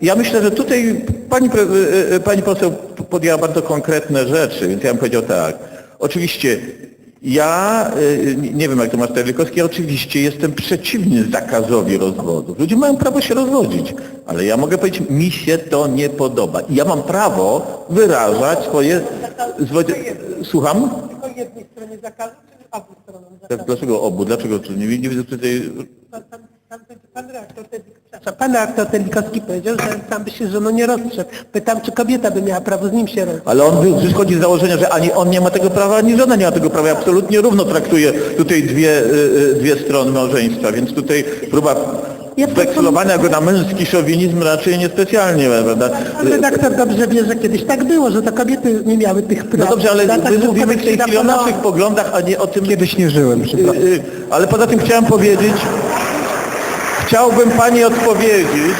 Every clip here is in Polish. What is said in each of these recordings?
Ja myślę, że tutaj pani, y, y, pani poseł podjęła bardzo konkretne rzeczy, więc ja bym powiedział tak. Oczywiście ja, y, nie wiem jak to masz Terlikowski, ja oczywiście jestem przeciwny zakazowi rozwodów. Ludzie mają prawo się rozwodzić, ale ja mogę powiedzieć, mi się to nie podoba. I ja mam prawo wyrażać swoje... słucham? Tylko jednej stronie zakazu, czy obu stronom Tak, zakazu? Dlaczego obu? Dlaczego? nie widzę tutaj... Pan, przepraszam, reaktor Telikowski powiedział, że sam by się żoną nie rozstrzegł. Pytam, czy kobieta by miała prawo z nim się rozstrzec. Ale on wy- wychodzi z założenia, że ani on nie ma tego prawa, ani żona nie ma tego prawa. Ja absolutnie równo traktuję tutaj dwie, y, y, dwie strony małżeństwa, więc tutaj próba Ja wekslowania go na męski szowinizm raczej niespecjalnie, prawda? Pan redaktor dobrze wie, że kiedyś tak było, że to kobiety nie miały tych praw. No dobrze, ale Lata my mówimy w tej chwili o naszych poglądach, a nie o tym... Kiedyś nie żyłem, przepraszam. Y, y, Ale poza tym chciałem powiedzieć, chciałbym Pani odpowiedzieć,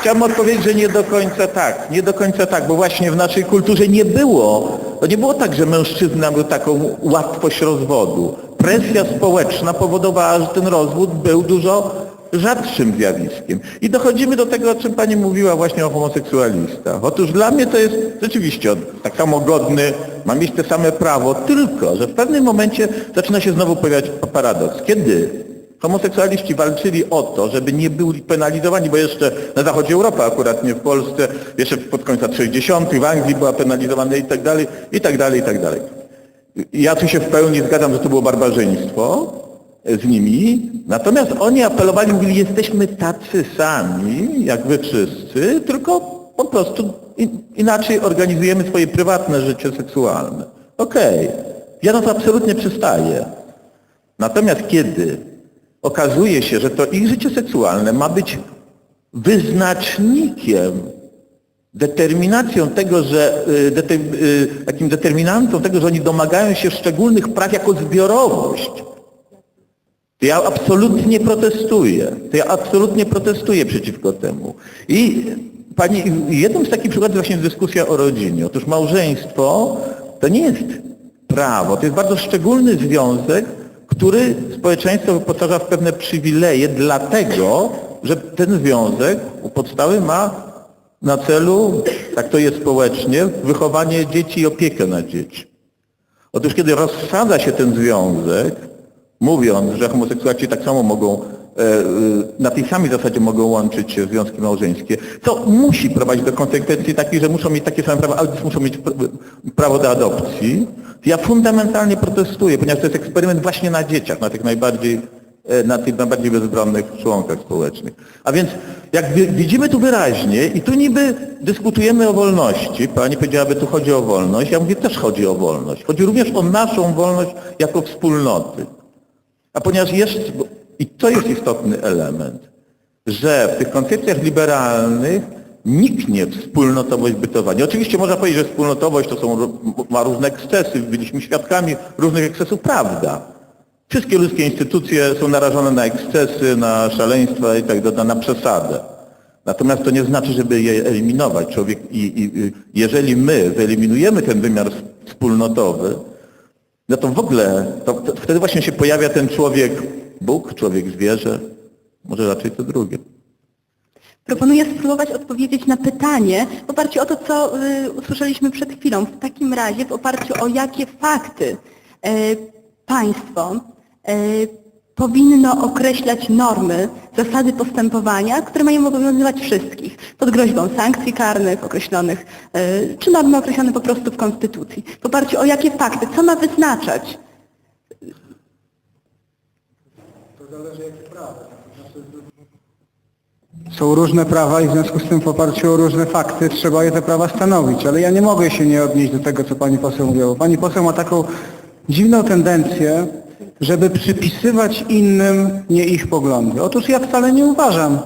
chciałbym odpowiedzieć, że nie do końca tak, nie do końca tak, bo właśnie w naszej kulturze nie było, to nie było tak, że mężczyzna był taką łatwość rozwodu. Presja społeczna powodowała, że ten rozwód był dużo rzadszym zjawiskiem. I dochodzimy do tego, o czym Pani mówiła właśnie o homoseksualistach. Otóż dla mnie to jest rzeczywiście tak samo godny, ma mieć te same prawo, tylko że w pewnym momencie zaczyna się znowu pojawiać paradoks. Kiedy homoseksualiści walczyli o to, żeby nie byli penalizowani, bo jeszcze na zachodzie Europy, akurat nie w Polsce, jeszcze pod koniec lat 60. w Anglii była penalizowana i tak dalej, i tak dalej, i tak dalej. Ja tu się w pełni zgadzam, że to było barbarzyństwo z nimi, natomiast oni apelowali, mówili, jesteśmy tacy sami, jak wy wszyscy, tylko po prostu in, inaczej organizujemy swoje prywatne życie seksualne. Okej, ja na to absolutnie przystaję. Natomiast kiedy okazuje się, że to ich życie seksualne ma być wyznacznikiem, determinacją tego, że y, y, takim determinantą tego, że oni domagają się szczególnych praw jako zbiorowość, to ja absolutnie protestuję. To ja absolutnie protestuję przeciwko temu. I pani, jednym z takich przykładów właśnie jest dyskusja o rodzinie. Otóż małżeństwo to nie jest prawo, to jest bardzo szczególny związek, który społeczeństwo wyposaża w pewne przywileje, dlatego, że ten związek u podstawy ma na celu, tak to jest społecznie, wychowanie dzieci i opiekę nad dziećmi. Otóż kiedy rozsadza się ten związek, mówiąc, że homoseksualiści tak samo mogą, e, e, na tej samej zasadzie mogą łączyć się związki małżeńskie, to musi prowadzić do konsekwencji takich, że muszą mieć takie same prawa, ale muszą mieć pr- prawo do adopcji. Ja fundamentalnie protestuję, ponieważ to jest eksperyment właśnie na dzieciach, na tych najbardziej e, na tych najbardziej bezbronnych członkach społecznych. A więc jak wi- widzimy tu wyraźnie i tu niby dyskutujemy o wolności, pani powiedziałaby tu chodzi o wolność, ja mówię też chodzi o wolność. Chodzi również o naszą wolność jako wspólnoty. A ponieważ jest, i to jest istotny element, że w tych koncepcjach liberalnych niknie wspólnotowość bytowania. Oczywiście można powiedzieć, że wspólnotowość to są, ma różne ekscesy, byliśmy świadkami różnych ekscesów, prawda. Wszystkie ludzkie instytucje są narażone na ekscesy, na szaleństwa i tak dalej, na przesadę. Natomiast to nie znaczy, żeby je eliminować. Człowiek, i, i, jeżeli my wyeliminujemy ten wymiar wspólnotowy, no to w ogóle, to, to wtedy właśnie się pojawia ten człowiek Bóg, człowiek zwierzę, może raczej to drugie. Proponuję spróbować odpowiedzieć na pytanie w oparciu o to, co y, usłyszeliśmy przed chwilą. W takim razie, w oparciu o jakie fakty y, państwo y, powinno określać normy, zasady postępowania, które mają obowiązywać wszystkich, pod groźbą sankcji karnych określonych, y, czy normy określone po prostu w Konstytucji. W oparciu o jakie fakty, co ma wyznaczać Są różne prawa i w związku z tym w oparciu o różne fakty trzeba je te prawa stanowić, ale ja nie mogę się nie odnieść do tego, co pani poseł mówiła. Pani poseł ma taką dziwną tendencję, żeby przypisywać innym nie ich poglądy. Otóż ja wcale nie uważam,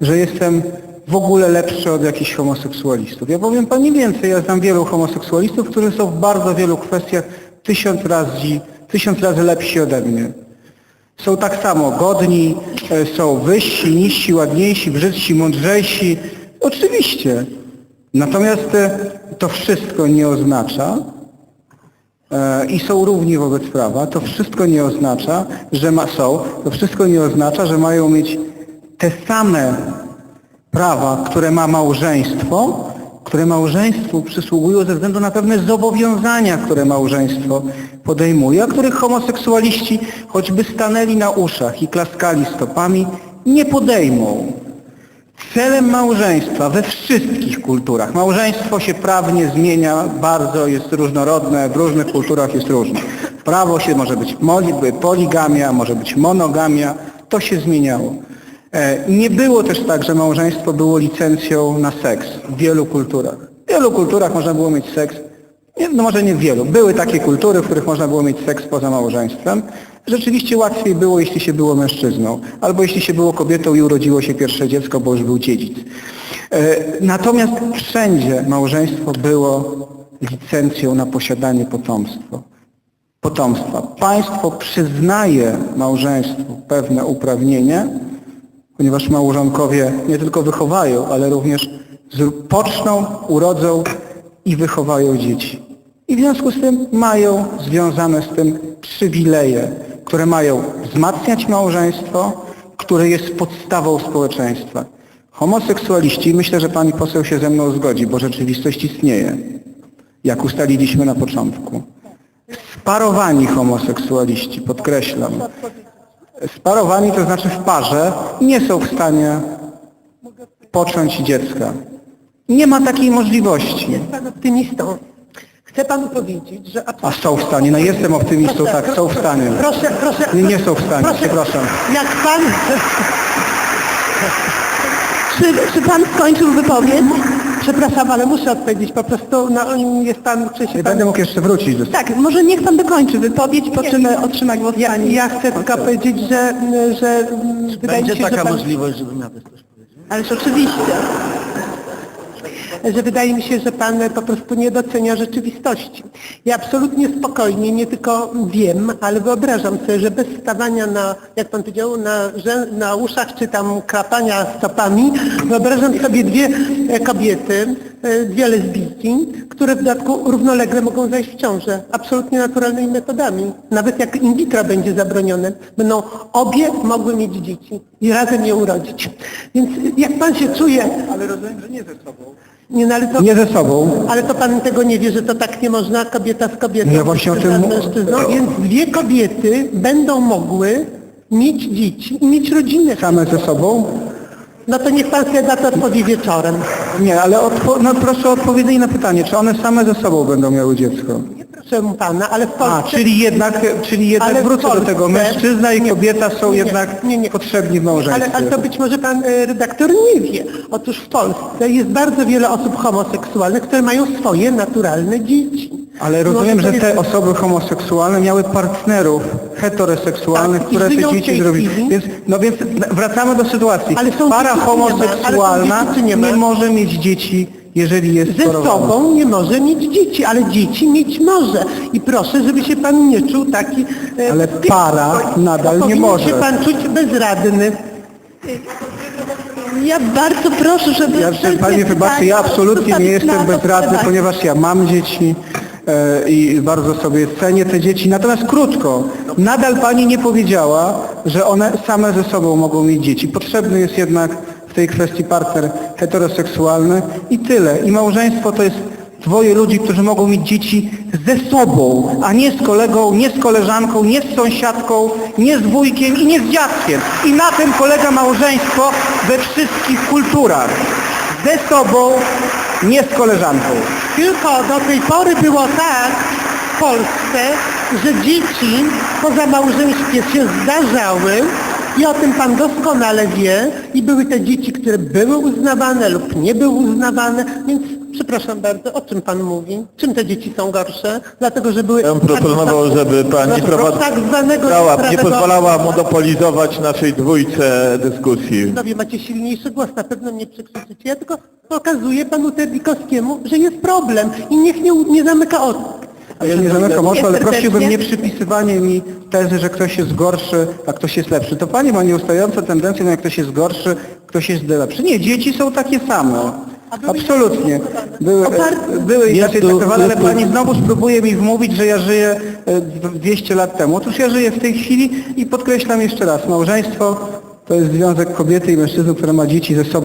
że jestem w ogóle lepszy od jakichś homoseksualistów. Ja powiem pani więcej, ja znam wielu homoseksualistów, którzy są w bardzo wielu kwestiach tysiąc razy, tysiąc razy lepsi ode mnie są tak samo godni, są wyżsi, niżsi, ładniejsi, brzydsi, mądrzejsi. Oczywiście. Natomiast e, to wszystko nie oznacza, e, i są równi wobec prawa, to wszystko nie oznacza, że ma, są, to wszystko nie oznacza, że mają mieć te same prawa, które ma małżeństwo, które małżeństwu przysługują ze względu na pewne zobowiązania, które małżeństwo podejmuje, a których homoseksualiści, choćby stanęli na uszach i klaskali stopami, nie podejmą. Celem małżeństwa we wszystkich kulturach, małżeństwo się prawnie zmienia bardzo, jest różnorodne, w różnych kulturach jest różne. Prawo się może być poligamia, może być monogamia, to się zmieniało. E, Nie było też tak, że małżeństwo było licencją na seks w wielu kulturach. W wielu kulturach można było mieć seks, no może nie w wielu. Były takie kultury, w których można było mieć seks poza małżeństwem. Rzeczywiście łatwiej było, jeśli się było mężczyzną, albo jeśli się było kobietą i urodziło się pierwsze dziecko, bo już był dziedzic. E, Natomiast wszędzie małżeństwo było licencją na posiadanie potomstwa. potomstwa. Państwo przyznaje małżeństwu pewne uprawnienie, ponieważ małżonkowie nie tylko wychowają, ale również poczną, urodzą i wychowają dzieci. I w związku z tym mają związane z tym przywileje, które mają wzmacniać małżeństwo, które jest podstawą społeczeństwa. Homoseksualiści, myślę, że pani poseł się ze mną zgodzi, bo rzeczywistość istnieje, jak ustaliliśmy na początku. Sparowani homoseksualiści, podkreślam, Sparowani to znaczy w parze nie są w stanie począć dziecka. Nie ma takiej możliwości. Jest pan optymistą. Chcę panu powiedzieć, że... A są w stanie, no jestem optymistą, Proszę, tak, są w stanie. Proszę, proszę. Nie, nie są w stanie, proszę, przepraszam. Jak pan... Czy, czy pan skończył wypowiedź? Przepraszam, ale muszę odpowiedzieć. Po prostu no, jest pan... Pan... będę mógł jeszcze wrócić do Tak, może niech pan dokończy wypowiedź, po czym otrzyma głos Ja, pani. ja chcę tylko powiedzieć, że, że mm, wydaje mi się, że pan... możliwość, żebym ja też coś powiedział? Ależ oczywiście. Że wydaje mi się, że Pan po prostu nie docenia rzeczywistości. Ja absolutnie spokojnie nie tylko wiem, ale wyobrażam sobie, że bez stawania na, jak Pan powiedział, na, na uszach czy tam krapania stopami, wyobrażam sobie dwie e, kobiety, e, dwie lesbijki, które w dodatku równolegle mogą zajść w ciążę, absolutnie naturalnymi metodami. Nawet jak in vitro będzie zabronione, będą obie mogły mieć dzieci i razem je urodzić. Więc jak Pan się czuje, Ale rozumiem, że nie ze sobą. nie, no ale to, Nie ze sobą. ale to pan tego nie wie, że to tak nie można, kobieta z kobietą, ja właśnie o mężczyzna tym z mu- mężczyzną, więc dwie kobiety będą mogły mieć dzieci i mieć rodzinę. Same ze sobą? No to niech pan sobie na to odpowie wieczorem. Nie, ale odpo- no proszę o odpowiedzenie na pytanie, czy one same ze sobą będą miały dziecko? Proszę pana, ale w A, Polsce... czyli jednak, czyli jednak Ale w wrócę do Polsce- tego, mężczyzna i nie, kobieta są nie, jednak nie, nie. potrzebni w małżeństwie. Ale, ale to być może pan e, redaktor nie wie. Otóż w Polsce jest bardzo wiele osób homoseksualnych, które mają swoje naturalne dzieci. Ale rozumiem, Może że te osoby homoseksualne miały partnerów heteroseksualnych, Tak, i które te w dzieci tej chwili. Więc, no więc wracamy do sytuacji. Ale są Para dzieci, nie ma? Ale są homoseksualna dzieci, nie nie, ma? może mieć dzieci, jeżeli jest Ze sporowana. sobą nie może mieć dzieci, ale dzieci mieć może. I proszę, żeby się pan nie czuł taki... e, Ale para nadal nie Powinien może. się pan czuć bezradny. Ja bardzo proszę, żeby... Ja, wszelkie Panie wybaczy, ja pytania absolutnie nie zostawić na jestem to bezradny, ponieważ ja mam dzieci i bardzo sobie cenię te dzieci. Natomiast krótko, nadal Pani nie powiedziała, że one same ze sobą mogą mieć dzieci. Potrzebny jest jednak w tej kwestii partner heteroseksualny i tyle. I małżeństwo to jest dwoje ludzi, którzy mogą mieć dzieci ze sobą, a nie z kolegą, nie z koleżanką, nie z sąsiadką, nie z wujkiem i nie z dziadkiem. I na tym polega małżeństwo we wszystkich kulturach. Ze sobą, nie z koleżanką. Tylko do tej pory było tak w Polsce, że dzieci poza małżeństwie się zdarzały i o tym pan doskonale wie i były te dzieci, które były uznawane lub nie były uznawane, więc przepraszam bardzo, o czym pan mówi? Czym te dzieci są gorsze? Dlatego, że były... Ja bym proponował, żeby pani tak zwanego prowadzała, nie pozwalała monopolizować naszej dwójce dyskusji. Panowie macie silniejszy głos, na pewno nie przekrzyczycie. Ja tylko pokazuję panu Tedikowskiemu, że jest problem i niech nie, nie zamyka oczu. A ja nie zamykam oczu, ale prosiłbym nie przypisywanie mi tezy, że ktoś jest gorszy, a ktoś jest lepszy. To Pani ma nieustające tendencje, no jak ktoś jest gorszy, ktoś jest lepszy. Nie, dzieci są takie same. Absolutnie. Były, były inaczej tu- traktowane, ale Pani znowu spróbuje mi wmówić, że ja żyję e, 200 lat temu. Otóż ja żyję w tej chwili i podkreślam jeszcze raz, małżeństwo to jest związek kobiety i mężczyzny, które ma dzieci ze sobą.